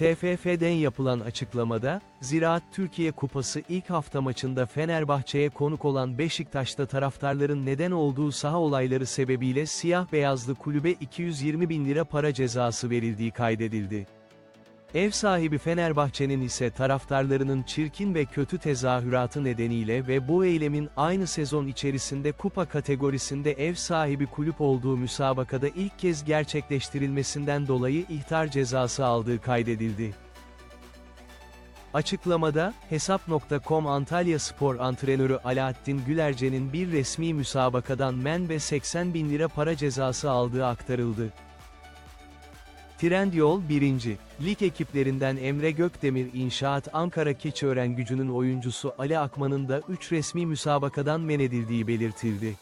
TFF'den yapılan açıklamada, Ziraat Türkiye Kupası ilk hafta maçında Fenerbahçe'ye konuk olan Beşiktaş'ta taraftarların neden olduğu saha olayları sebebiyle siyah beyazlı kulübe 220 bin lira para cezası verildiği kaydedildi. Ev sahibi Fenerbahçe'nin ise taraftarlarının çirkin ve kötü tezahüratı nedeniyle ve bu eylemin aynı sezon içerisinde kupa kategorisinde ev sahibi kulüp olduğu müsabakada ilk kez gerçekleştirilmesinden dolayı ihtar cezası aldığı kaydedildi. Açıklamada, Hesap.com Antalya Spor antrenörü Alaaddin Gülerce'nin bir resmi müsabakadan men ve 80 bin lira para cezası aldığı aktarıldı. Trendyol 1. Lig ekiplerinden Emre Gökdemir İnşaat Ankara Keçiören gücünün oyuncusu Ali Akman'ın da 3 resmi müsabakadan men edildiği belirtildi.